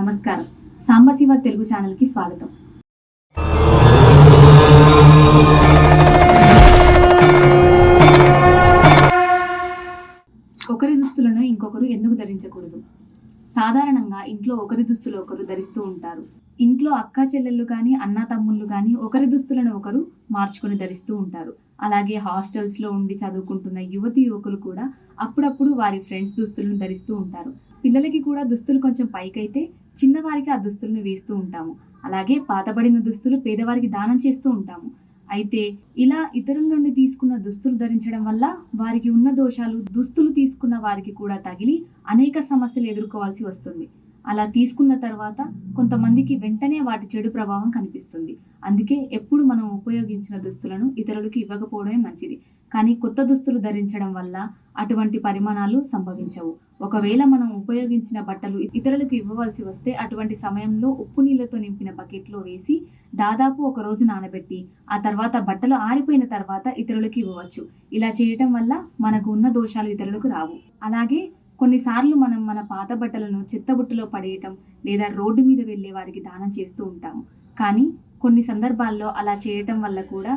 నమస్కారం. సాంబశివ తెలుగు ఛానల్కి స్వాగతం. ఒకరి దుస్తులను ఇంకొకరు ఎందుకు ధరించకూడదు? సాధారణంగా ఇంట్లో ఒకరి దుస్తులు ఒకరు ధరిస్తూ ఉంటారు. ఇంట్లో అక్క చెల్లెళ్ళు కానీ అన్న తమ్ముళ్ళు కానీ ఒకరి దుస్తులను ఒకరు మార్చుకొని ధరిస్తూ ఉంటారు. అలాగే హాస్టల్స్లో ఉండి చదువుకుంటున్న యువతి యువకులు కూడా అప్పుడప్పుడు వారి ఫ్రెండ్స్ దుస్తులను ధరిస్తూ ఉంటారు. పిల్లలకి కూడా దుస్తులు కొంచెం పైకైతే చిన్నవారికి ఆ దుస్తులను వేస్తూ ఉంటాము. అలాగే పాతబడిన దుస్తులు పేదవారికి దానం చేస్తూ ఉంటాము. అయితే ఇలా ఇతరుల నుండి తీసుకున్న దుస్తులు ధరించడం వల్ల వారికి ఉన్న దోషాలు దుస్తులు తీసుకున్న వారికి కూడా తగిలి అనేక సమస్యలు ఎదుర్కోవాల్సి వస్తుంది. అలా తీసుకున్న తర్వాత కొంతమందికి వెంటనే వాటి చెడు ప్రభావం కనిపిస్తుంది. అందుకే ఎప్పుడు మనం ఉపయోగించిన దుస్తులను ఇతరులకు ఇవ్వకపోవడమే మంచిది. కానీ కొత్త దుస్తులు ధరించడం వల్ల అటువంటి పరిమాణాలు సంభవించవు. ఒకవేళ మనం ఉపయోగించిన బట్టలు ఇతరులకు ఇవ్వవలసి వస్తే అటువంటి సమయంలో ఉప్పు నీళ్ళతో నింపిన బకెట్లో వేసి దాదాపు ఒక రోజు నానబెట్టి ఆ తర్వాత బట్టలు ఆరిపోయిన తర్వాత ఇతరులకు ఇవ్వవచ్చు. ఇలా చేయటం వల్ల మనకు ఉన్న దోషాలు ఇతరులకు రావు. అలాగే కొన్నిసార్లు మనం మన పాత బట్టలను చెత్తబుట్టలో పడేయటం లేదా రోడ్డు మీద వెళ్ళే వారికి దానం చేస్తూ ఉంటాము. కానీ కొన్ని సందర్భాల్లో అలా చేయటం వల్ల కూడా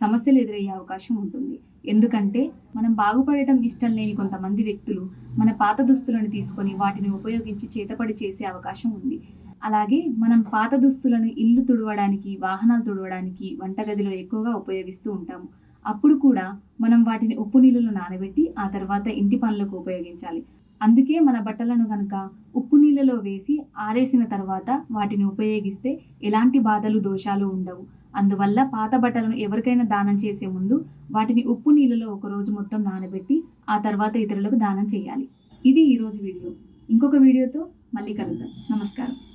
సమస్యలు ఎదురయ్యే అవకాశం ఉంటుంది. ఎందుకంటే మనం బాగుపడటం ఇష్టం లేని కొంతమంది వ్యక్తులు మన పాత దుస్తులను తీసుకొని వాటిని ఉపయోగించి చేతపడి చేసే అవకాశం ఉంది. అలాగే మనం పాత దుస్తులను ఇల్లు తుడవడానికి వాహనాలు తుడవడానికి వంటగదిలో ఎక్కువగా ఉపయోగిస్తూ ఉంటాము. అప్పుడు కూడా మనం వాటిని ఉప్పు నీళ్ళలో నానబెట్టి ఆ తర్వాత ఇంటి పనులకు ఉపయోగించాలి. అందుకే మన బట్టలను కనుక ఉప్పు నీళ్ళలో వేసి ఆరేసిన తర్వాత వాటిని ఉపయోగిస్తే ఎలాంటి బాధలు దోషాలు ఉండవు. అందువల్ల పాత బట్టలను ఎవరికైనా దానం చేసే ముందు వాటిని ఉప్పు నీళ్ళలో ఒక రోజు మొత్తం నానబెట్టి ఆ తర్వాత ఇతరులకు దానం చేయాలి. ఇది ఈరోజు వీడియో. ఇంకొక వీడియోతో మళ్ళీ కలుద్దాం. నమస్కారం.